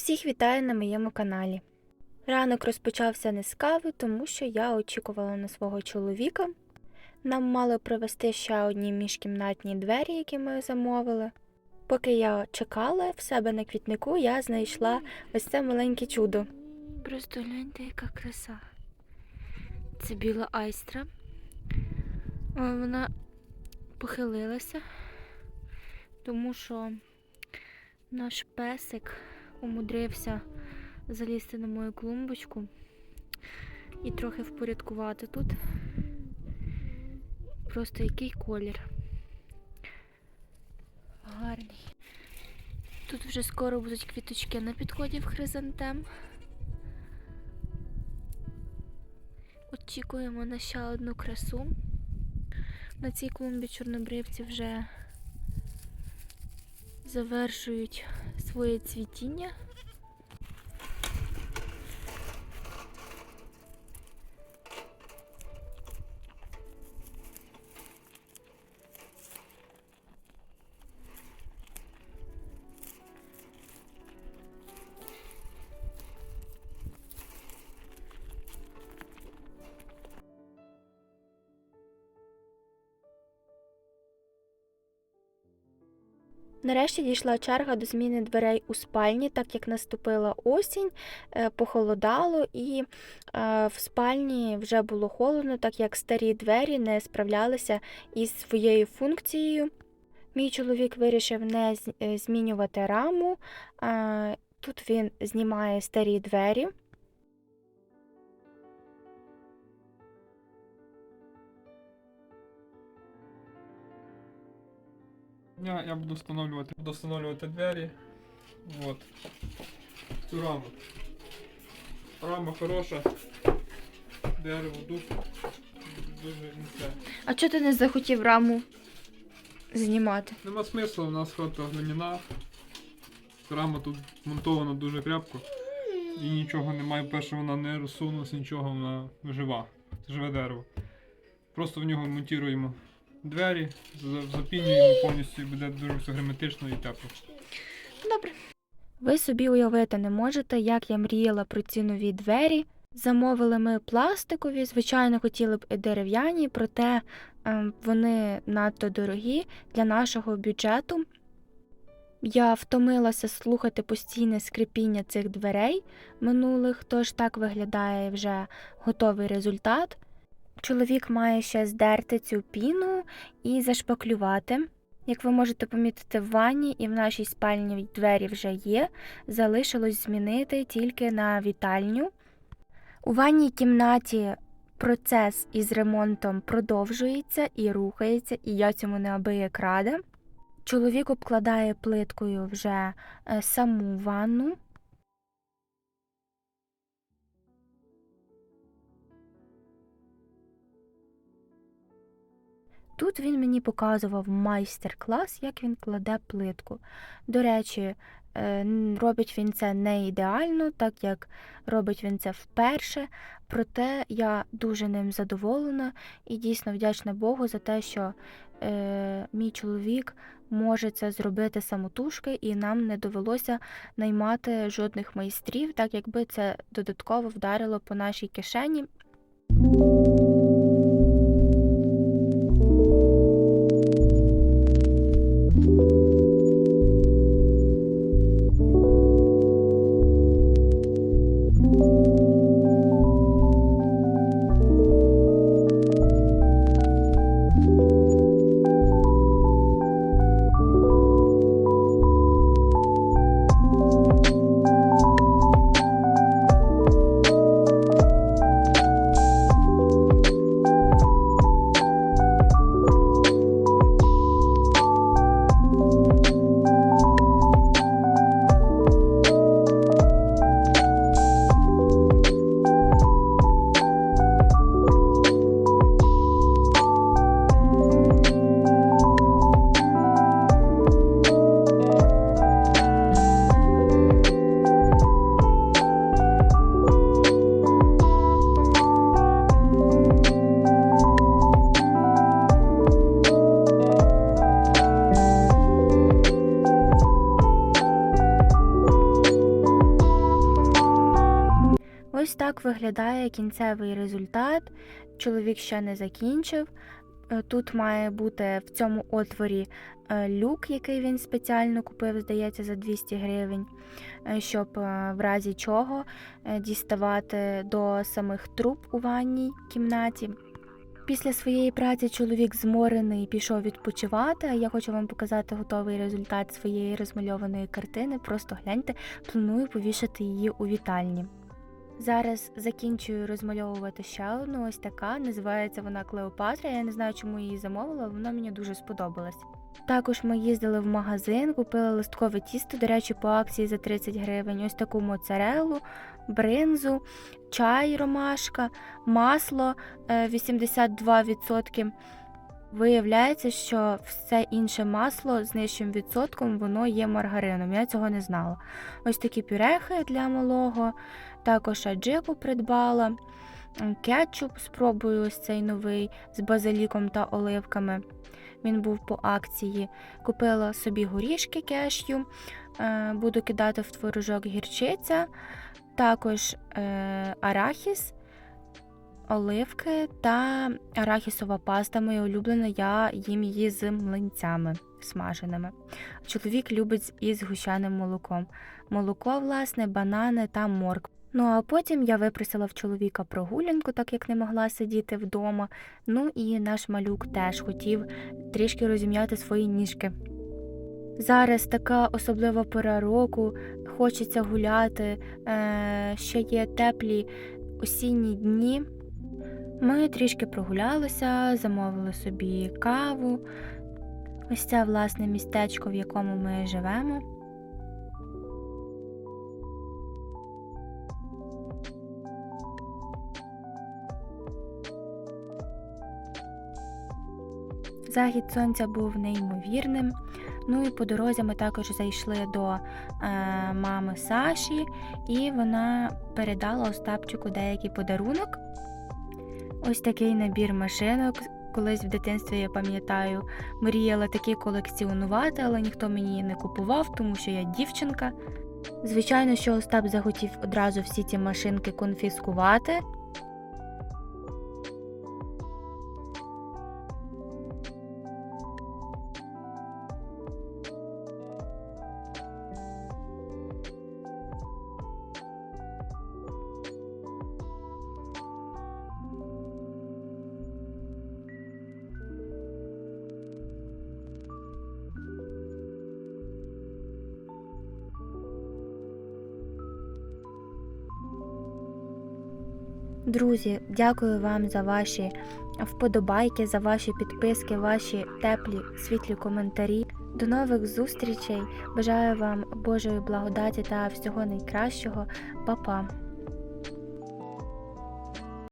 Всіх вітаю на моєму каналі. Ранок розпочався не з кави, тому що я очікувала на свого чоловіка. Нам мали привезти ще одні міжкімнатні двері, які ми замовили. Поки я чекала в себе на квітнику, я знайшла ось це маленьке чудо. Просто гляньте, яка краса. Це біла айстра. Вона похилилася, тому що наш песик умудрився залізти на мою клумбочку і трохи впорядкувати тут. Просто який колір. Гарний. Тут вже скоро будуть квіточки на підході в хризантем. Очікуємо на ще одну красу. На цій клумбі чорнобривці вже завершують своє цвітіння. Нарешті дійшла черга до зміни дверей у спальні, так як наступила осінь, е, похолодало, і е, в спальні вже було холодно, так як старі двері не справлялися із своєю функцією. Мій чоловік вирішив не е, змінювати раму. Тут він знімає старі двері. Я, я буду встановлювати, буду встановлювати двері. От. Цю раму. Рама хороша. Дерево дуже, дуже міцне. А чого ти не захотів раму знімати? Нема смислу, у нас хата глиняна. Рама тут монтована дуже крепко. І нічого немає. Перше, вона не розсунулася, нічого, вона жива. Це живе дерево. Просто в нього монтуємо двері, за- запінюємо повністю і буде дуже все герметично і тепло. Добре. Ви собі уявити не можете, як я мріяла про ці нові двері. Замовили ми пластикові, звичайно, хотіли б і дерев'яні, проте ем, вони надто дорогі для нашого бюджету. Я втомилася слухати постійне скрипіння цих дверей минулих, тож так виглядає вже готовий результат. Чоловік має ще здерти цю піну і зашпаклювати. Як ви можете помітити, в ванні і в нашій спальні двері вже є. Залишилось змінити тільки на вітальню. У ванній кімнаті процес із ремонтом продовжується і рухається, і я цьому неабияк рада. Чоловік обкладає плиткою вже е, саму ванну. Тут він мені показував майстер-клас, як він кладе плитку. До речі, е, робить він це не ідеально, так як робить він це вперше. Проте я дуже ним задоволена і дійсно вдячна Богу за те, що е, мій чоловік може це зробити самотужки, і нам не довелося наймати жодних майстрів, так якби це додатково вдарило по нашій кишені. Так виглядає кінцевий результат. Чоловік ще не закінчив. Е, Тут має бути в цьому отворі е, люк, який він спеціально купив, здається, за 200 гривень, е, щоб в разі чого діставати до самих труб у ванній кімнаті. Після своєї праці чоловік зморений пішов відпочивати. Я хочу вам показати готовий результат своєї розмальованої картини. Просто гляньте, планую повішати її у вітальні. Зараз закінчую розмальовувати ще одну, ось така. Називається вона Клеопатра. Я не знаю, чому її замовила, вона мені дуже сподобалась. Також ми їздили в магазин, купили листкове тісто, до речі, по акції за 30 гривень. Ось таку моцарелу, бринзу, чай ромашка, масло е, 82%. Виявляється, що все інше масло з нижчим відсотком воно є маргарином. Я цього не знала. Ось такі пюрехи для малого, також аджику придбала, кетчуп спробую ось цей новий з базиліком та оливками. Він був по акції. Купила собі горішки кешю, е, буду кидати в творожок гірчиця, також е, арахіс, оливки та арахісова паста моя улюблена. Я їм її з млинцями смаженими. Чоловік любить із гущаним молоком. Молоко, власне, банани та морк. Ну а потім я випросила в чоловіка прогулянку, так як не могла сидіти вдома. Ну і наш малюк теж хотів трішки розім'яти свої ніжки. Зараз така особлива пора року, хочеться гуляти, е, ще є теплі осінні дні. Ми трішки прогулялися, замовили собі каву. Ось це власне містечко, в якому ми живемо. Захід сонця був неймовірним. Ну і по дорозі ми також зайшли до е, мами Саші, і вона передала Остапчику деякий подарунок. Ось такий набір машинок. Колись в дитинстві я пам'ятаю, мріяла такі колекціонувати, але ніхто мені не купував, тому що я дівчинка. Звичайно, що Остап захотів одразу всі ці машинки конфіскувати. Друзі, дякую вам за ваші вподобайки, за ваші підписки, ваші теплі, світлі коментарі. До нових зустрічей. Бажаю вам Божої благодаті та всього найкращого. Па-па!